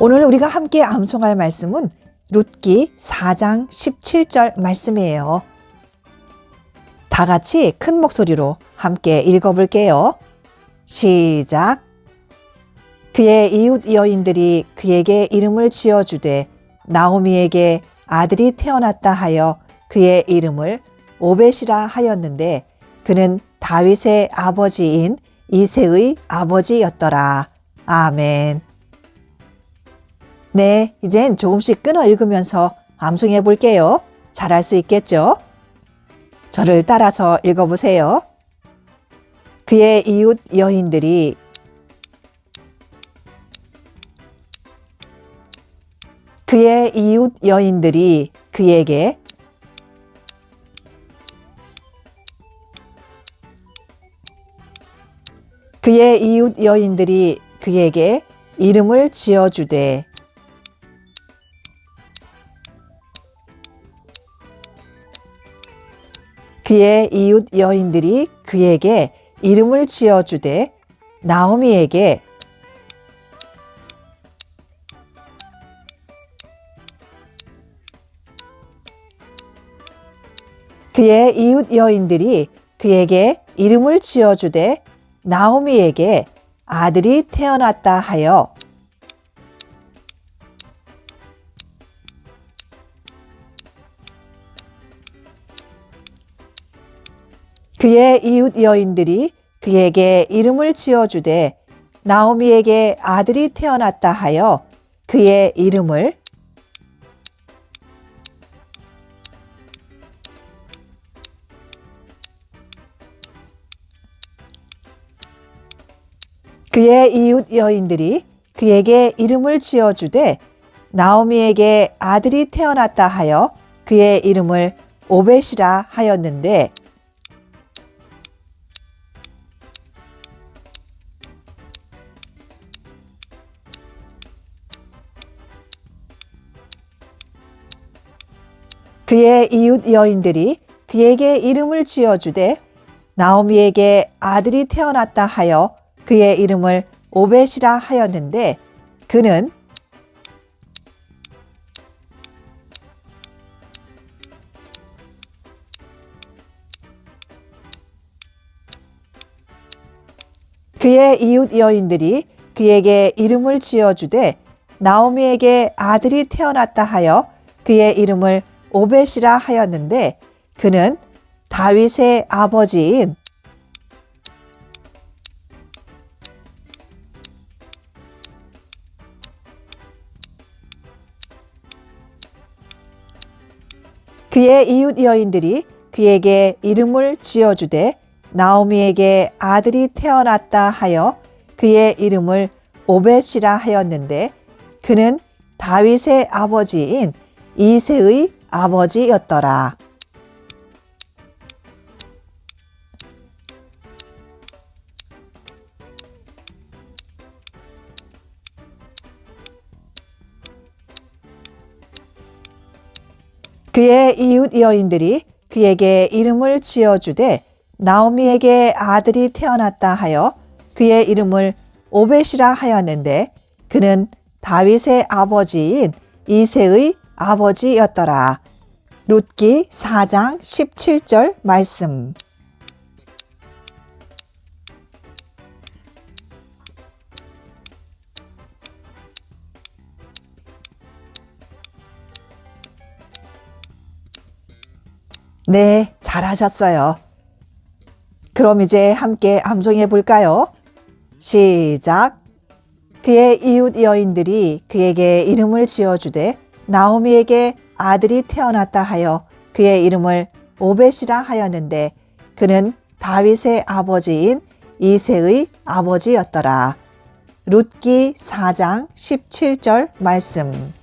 오늘 우리가 함께 암송할 말씀은 룻기 4장 17절 말씀이에요. 다 같이 큰 목소리로 함께 읽어볼게요. 시작. 그의 이웃 여인들이 그에게 이름을 지어주되 나오미에게 아들이 태어났다 하여 그의 이름을 오벳이라 하였는데 그는 다윗의 아버지인 이세의 아버지였더라. 아멘. 네, 이젠 조금씩 끊어 읽으면서 암송해 볼게요. 잘할 수 있겠죠? 저를 따라서 읽어보세요. 그의 이웃 여인들이 그의 이웃 여인들이 그에게 그의 이웃 여인들이 그에게 이름을 지어주되 그의 이웃 여인들이 그에게 이름을 지어주되 나오미에게 그의 이웃 여인들이 그에게 이름을 지어주되 나오미에게 아들이 태어났다 하여 그의 이웃 여인들이 그에게 이름을 지어주되 나오미에게 아들이 태어났다 하여 그의 이름을 그의 이웃 여인들이 그에게 이름을 지어주되 나오미에게 아들이 태어났다 하여 그의 이름을 오벳이라 하였는데 그의 이웃 여인들이 그에게 이름을 지어주되 나오미에게 아들이 태어났다 하여 그의 이름을 오벳이라 하였는데 그는 그의 이웃 여인들이 그에게 이름을 지어주되 나오미에게 아들이 태어났다 하여 그의 이름을 오벳이라 하였는데 그는 다윗의 아버지인 그의 이웃 여인들이 그에게 이름을 지어주되 나오미에게 아들이 태어났다 하여 그의 이름을 오벳이라 하였는데 그는 다윗의 아버지인 이세의 아버지였더라. 그의 이웃 여인들이 그에게 이름을 지어주되 나오미에게 아들이 태어났다 하여 그의 이름을 오벳이라 하였는데 그는 다윗의 아버지인 이세의 아버지였더라. 룻기 4장 17절 말씀. 네, 잘하셨어요. 그럼 이제 함께 암송해 볼까요? 시작. 그의 이웃 여인들이 그에게 이름을 지어주되 나오미에게 아들이 태어났다 하여 그의 이름을 오벳이라 하였는데 그는 다윗의 아버지인 이세의 아버지였더라. 룻기 4장 17절 말씀.